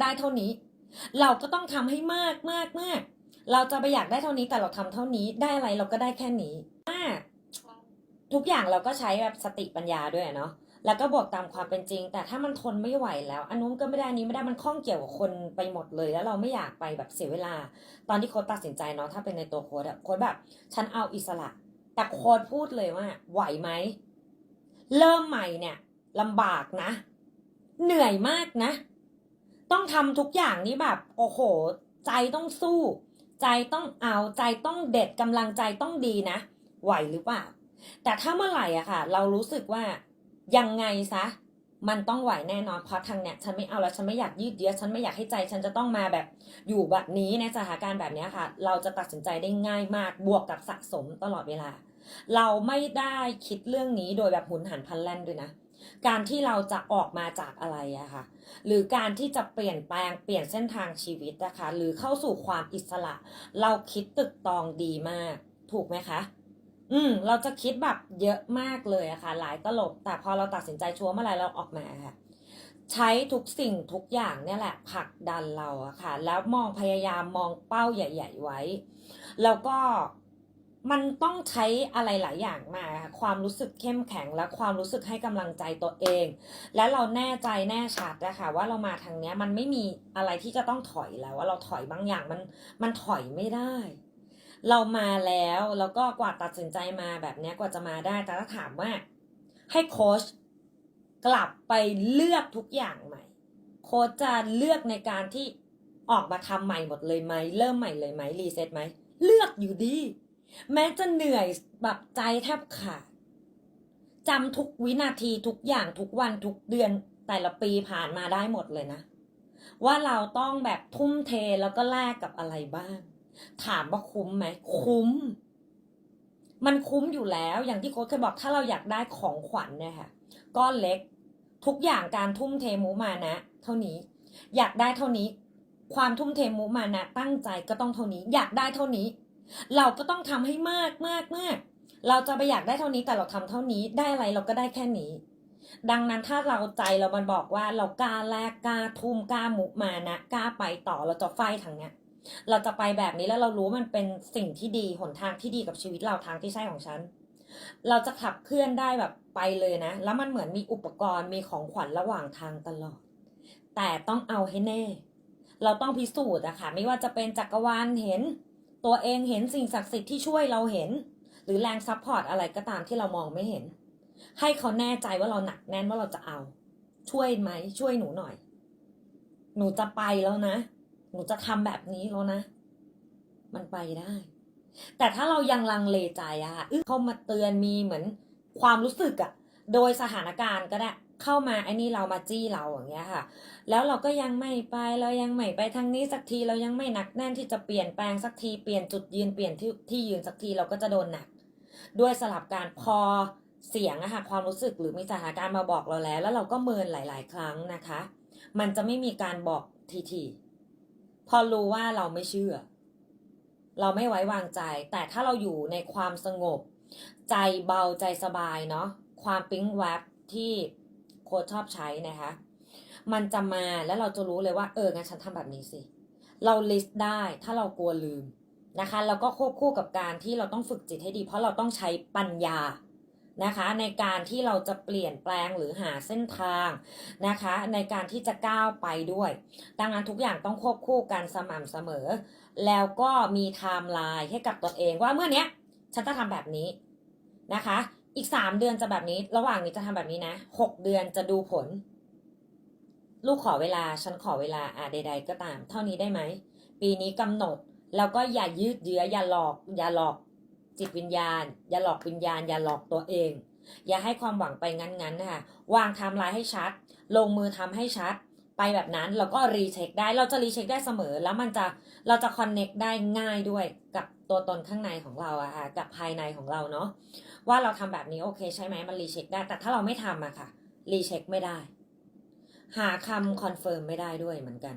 ได้เท่านี้ เราก็ต้องทำให้มากมากมากเราจะไปอยากได้เท่านี้แต่เราทำเท่านี้ได้อะไรเราก็ได้แค่นี้อ่าทุกอย่างเราก็ใช้แบบสติปัญญาด้วยเนาะแล้วก็บวกตามความเป็นจริง แต่ถ้ามันทนไม่ไหวแล้วอันนู้นก็ไม่ได้นนี้ไม่ได้มันข้องเกี่ยวกับคนไปหมดเลย แล้วเราไม่อยากไปแบบเสียเวลา ตอนที่โค้ดตัดสินใจเนาะถ้าเป็นในตัวโค้ดอะโค้ดแบบ ฉันเอาอิสระ แต่โค้ดพูดเลยว่า ไหวไหมเริ่มใหม่เนี่ยลำบากนะ เหนื่อยมากนะ ต้องทำทุกอย่างนี้แบบ โอ้โห ใจต้องสู้ ใจต้องเอาใจต้องเด็ดกำลังใจต้องดีนะ ไหวหรือเปล่า แต่ถ้าเมื่อไหร่อะค่ะ เรารู้สึกว่ายังไงซะ มันต้องไหวแน่นอนเพราะทางเนี้ยฉันไม่เอาแล้วฉันไม่อยากยืดเยื้อฉันไม่อยากให้ใจ ฉันจะต้องมาแบบอยู่แบบนี้ในสถานการณ์แบบนี้ค่ะ เราจะตัดสินใจได้ง่ายมากบวกกับสะสมตลอดเวลา เราไม่ได้คิดเรื่องนี้โดยแบบหุนหันพลันแล่นด้วยนะ การที่เราจะออกมาจากอะไรอะค่ะ หรือการที่จะเปลี่ยนแปลงเปลี่ยนเส้นทางชีวิตนะคะหรือเข้าสู่ความอิสระ เราคิดตึกตองดีมาก ถูกไหมคะอืมเราจะคิดแบบเยอะมากเลยอะค่ะ หลายตลบ แต่พอเราตัดสินใจชัวร์เมื่อไหร่เราออกมาค่ะ ใช้ทุกสิ่งทุกอย่างเนี่ยแหละผลักดันเราอะค่ะ แล้วมองพยายามมองเป้าใหญ่ ๆ ไว้ แล้วก็ มันต้องใช้อะไรหลายอย่างมา ความรู้สึกเข้มแข็งและความรู้สึกให้กำลังใจตัวเอง และเราแน่ใจแน่ชัดนะคะว่าเรามาทางเนี้ยมันไม่มีอะไรที่จะต้องถอยแล้วว่าเราถอยบางอย่างมันมันถอยไม่ได้ เรามาแล้วแล้วก็กว่าตัดสินใจมาแบบนี้กว่าจะมาได้ แต่ถ้าถามว่า ให้โค้ชกลับไปเลือกทุกอย่างใหม่ โค้ชจะเลือกในการที่ออกมาทำใหม่หมดเลยไหมเริ่มใหม่เลยไหมรีเซ็ตไหมเลือกอยู่ดี แม้จะเหนื่อยแบบใจแทบขาดจำทุกวินาทีทุกอย่างทุกวันทุกเดือนแต่ละปีผ่านมาได้หมดเลยนะ ว่าเราต้องแบบทุ่มเทแล้วก็แลกกับอะไรบ้าง ถามว่าคุ้มไหมคุ้ม มันคุ้มอยู่แล้วอย่างที่โค้ชเคยบอกถ้าเราอยากได้ของขวัญเนี่ยค่ะก้อนเล็ก ทุกอย่างการทุ่มเทมุมานะ เท่านี้ อยากได้เท่านี้ ความทุ่มเทมุมานะ ตั้งใจก็ต้องเท่านี้ อยากได้เท่านี้ เราก็ต้องทำให้มากมากมากเราจะไปอยากได้เท่านี้แต่เราทำเท่านี้ได้อะไรเราก็ได้แค่นี้ ดังนั้นถ้าเราใจเรามันบอกว่าเรากล้าแลกกล้าทุ่มกล้ามุมานะกล้าไปต่อเราจะไฟทางเนี้ย เราจะไปแบบนี้แล้วเรารู้มันเป็นสิ่งที่ดีหนทางที่ดีกับชีวิตเราทางที่ใช่ของฉัน เราจะขับเคลื่อนได้แบบไปเลยนะ แล้วมันเหมือนมีอุปกรณ์มีของขวัญระหว่างทางตลอด แต่ต้องเอาให้แน่ เราต้องพิสูจน์อะค่ะไม่ว่าจะเป็นจักรวาลเห็น ตัวเองเห็นสิ่งศักดิ์สิทธิ์ที่ช่วยเราเห็น หรือแรงซัพพอร์ตอะไรก็ตามที่เรามองไม่เห็น ให้เขาแน่ใจว่าเราหนักแน่นว่าเราจะเอา ช่วยไหม ช่วยหนูหน่อย หนูจะไปแล้วนะ หนูจะทำแบบนี้แล้วนะ มันไปได้ แต่ถ้าเรายังลังเลใจอะค่ะอึ๊ะเข้ามาเตือนมีเหมือนความรู้สึกอะโดยสถานการณ์ก็ได้ เข้ามาไอ้นี่เรามาจี้เราอย่างเงี้ยค่ะ แล้วเราก็ยังไม่ไปเรายังไม่ไปทางนี้สักทีเรายังไม่หนักแน่นที่จะเปลี่ยนแปลงสักทีเปลี่ยนจุดยืนเปลี่ยนที่ที่ยืนสักทีเราก็จะโดนหนัก ด้วยสลับการพอเสียงอะค่ะความรู้สึกหรือมีสถานการณ์มาบอกเราแล้ว แล้วเราก็เมินหลาย ๆ ครั้งนะคะ มันจะไม่มีการบอกทีๆพอรู้ว่าเราไม่เชื่อ เราไม่ไว้วางใจ แต่ถ้าเราอยู่ในความสงบ ใจเบาใจสบายเนาะความปิ๊งแวบที่ ค้ชชอบใช้นะคะ มันจะมาแล้วเราจะรู้เลยว่าเอองั้นฉันทำแบบนี้สิ เราลิสต์ได้ถ้าเรากลัวลืมนะคะ แล้วก็ควบคู่กับการที่เราต้องฝึกจิตให้ดี เพราะเราต้องใช้ปัญญานะคะ ในการที่เราจะเปลี่ยนแปลงหรือหาเส้นทางนะคะ ในการที่จะก้าวไปด้วย ดังนั้นทุกอย่างต้องควบคู่กันสม่ำเสมอ แล้วก็มีไทม์ไลน์ให้กับตัวเองว่าเมื่อเนี้ยฉันจะทำแบบนี้นะคะ อีกสามเดือนจะแบบนี้ ระหว่างนี้จะทำแบบนี้นะหกเดือนจะดูผล ลูกขอเวลา ฉันขอเวลาอะใด ๆ ก็ตาม เท่านี้ได้ไหม ปีนี้กำหนด แล้วก็อย่ายืดเยื้อ อย่าหลอก อย่าหลอกจิตวิญญาณ อย่าหลอกวิญญาณ อย่าหลอกตัวเอง อย่าให้ความหวังไปงั้นๆนะคะวางไทม์ไลน์ให้ชัด ลงมือทำให้ชัด ไปแบบนั้นแล้วก็รีเช็คได้ เราจะรีเช็คได้เสมอ แล้วมันจะเราจะคอนเน็กได้ง่ายด้วยกับ ตัวตนข้างในของเราอะค่ะกับภายในของเราเนาะว่าเราทำแบบนี้โอเคใช่ไหมมันรีเช็คได้ แต่ถ้าเราไม่ทำอะค่ะรีเช็คไม่ได้ หาคำคอนเฟิร์มไม่ได้ด้วยเหมือนกัน